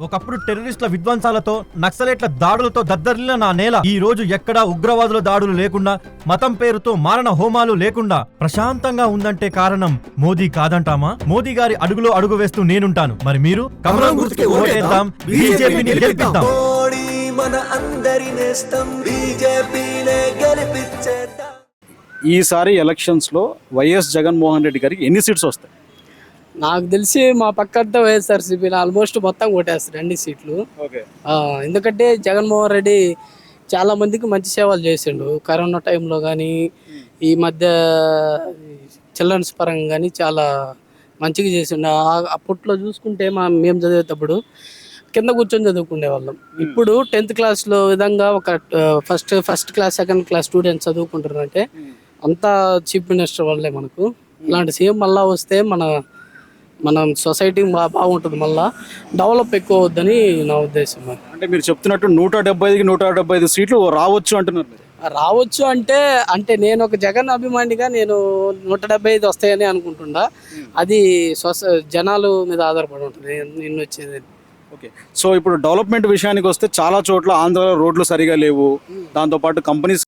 ఒకప్పుడు టెర్రరిస్టుల విధ్వంసాలతో నక్సలేట్ల దాడులతో దద్దరిల్లిన నా నేల ఈ రోజు ఎక్కడా ఉగ్రవాదుల దాడులు లేకుండా మతం పేరుతో మారణ హోమాలు లేకుండా ప్రశాంతంగా ఉందంటే కారణం మోదీ కాదంటామా? మోదీ గారి అడుగులో అడుగు వేస్తూ నేనుంటాను. మరి మీరు? కమలం గుర్తుకి ఓటేద్దాం. బీజేపీని గెలిపిద్దాం. మోడీ మన అందరి నేస్తం. బీజేపీనే గెలిపించేద్దాం ఈసారి ఎలక్షన్స్లో వైఎస్ జగన్మోహన్ రెడ్డి గారికి ఎన్ని సీట్స్ వస్తాయి? నాకు తెలిసి మా పక్కంతా వైఎస్ఆర్సీపీ ఆల్మోస్ట్ మొత్తం కొట్టేస్తారు అన్ని సీట్లు. ఎందుకంటే జగన్మోహన్ రెడ్డి చాలా మందికి మంచి సేవలు చేసిండు. కరోనా టైంలో కానీ ఈ మధ్య చిల్డ్రన్స్ పరంగా కానీ చాలా మంచిగా చేసిండు. అప్పట్లో చూసుకుంటే మా మేము చదివేటప్పుడు కింద కూర్చొని చదువుకునే వాళ్ళం. ఇప్పుడు టెన్త్ క్లాస్లో విధంగా ఒక first first class second class students చదువుకుంటారంటే అంతా చీఫ్ మినిస్టర్ వల్లే మనకు. ఇలాంటి సీఎం మళ్ళా వస్తే మన మన సొసైటీ బాగుంటుంది. మళ్ళా డెవలప్ ఎక్కువ అవుద్దని నా ఉద్దేశం. అంటే మీరు చెప్తున్నట్టు నూట డెబ్బై ఐదుకి నూట డెబ్బై ఐదు సీట్లు రావచ్చు అంటున్నారు రావచ్చు అంటే అంటే నేను ఒక జగన్ అభిమానిగా నేను నూట డెబ్బై ఐదు వస్తాయని అనుకుంటుండా అది సొస జనాలు మీద ఆధారపడి ఉంటుంది. నిన్ను వచ్చేది. ఓకే. సో ఇప్పుడు డెవలప్మెంట్ విషయానికి వస్తే చాలా చోట్ల ఆంధ్రాలో రోడ్లు సరిగా లేవు. దాంతోపాటు కంపెనీస్